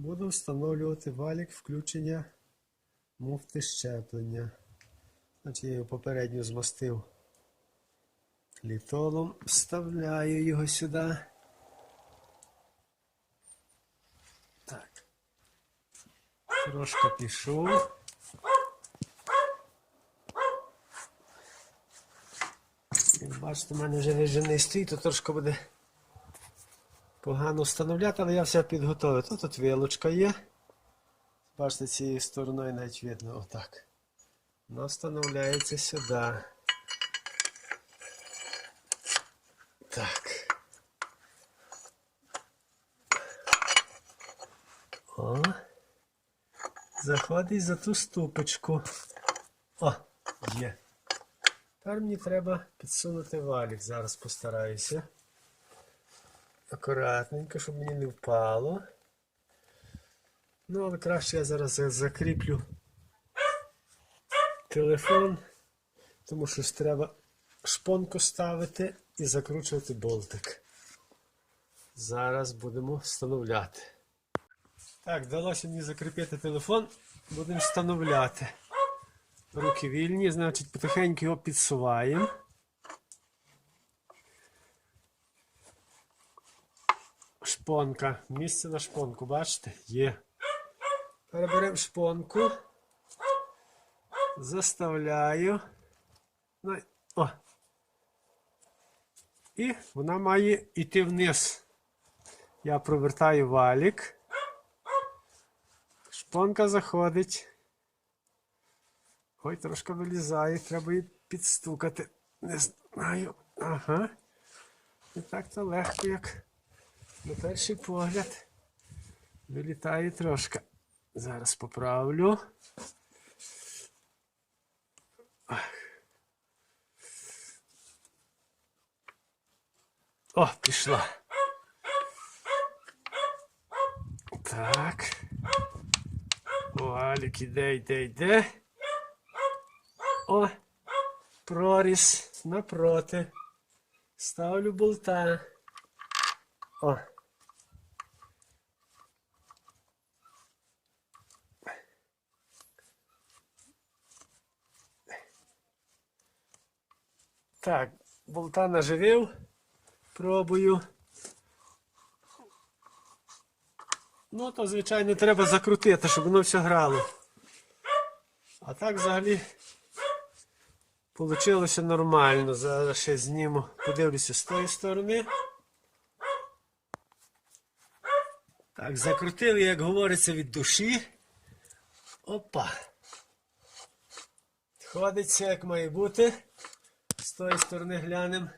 Буду встановлювати валік включення муфти щеплення. Значить, я його попередньо змастив літолом. Вставляю його сюди. Так. Трошки пішов. Як бачите, в мене вже вижений стоїть, то трошки буде погано встановляти, але я все підготовив. Тут, тут вилочка є. Бачите, цією стороною навіть видно отак. Воно встановляється сюди. Так. О. Заходить за ту ступочку. О, є. Тепер мені треба підсунути валік. Зараз постараюся. Акуратненько, щоб мені не впало. Ну, але краще я зараз закріплю телефон, тому що треба шпонку ставити і закручувати болтик. Зараз будемо встановляти. Так, вдалося мені закріпити телефон, будемо встановляти. Руки вільні, значить, потихеньку його підсуваємо. Шпонка. Місце на шпонку, бачите? Є. Переберемо шпонку. Заставляю. І- О. І вона має йти вниз. Я провертаю валік. Шпонка заходить. Ой, трошки вилізає, треба її підстукати. Не знаю. Ага. Не так то легко, як на перший погляд. Вилітає трошки. Зараз поправлю. О, пішла. Так. Валік іде, йде, йде. О, проріз напроти. Ставлю болта. О. Так, болта наживив. Пробую. Ну, то, звичайно, треба закрутити, щоб воно все грало. А так взагалі Получилося нормально. Зараз ще зніму. Подивлюся з тої сторони. Так, закрутив, як говориться, від душі. Опа. Ходиться, як має бути. З тої сторони глянемо.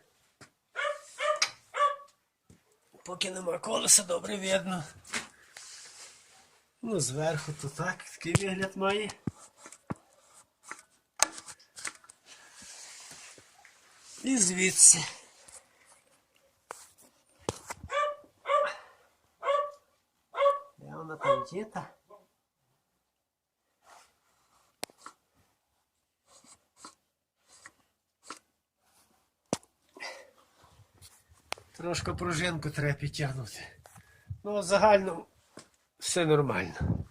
Поки нема колеса, добре видно. Ну, зверху то так, такий вигляд має. І звідси. Де вона там? Трошки пружинку треба підтягнути. Ну, загально все нормально.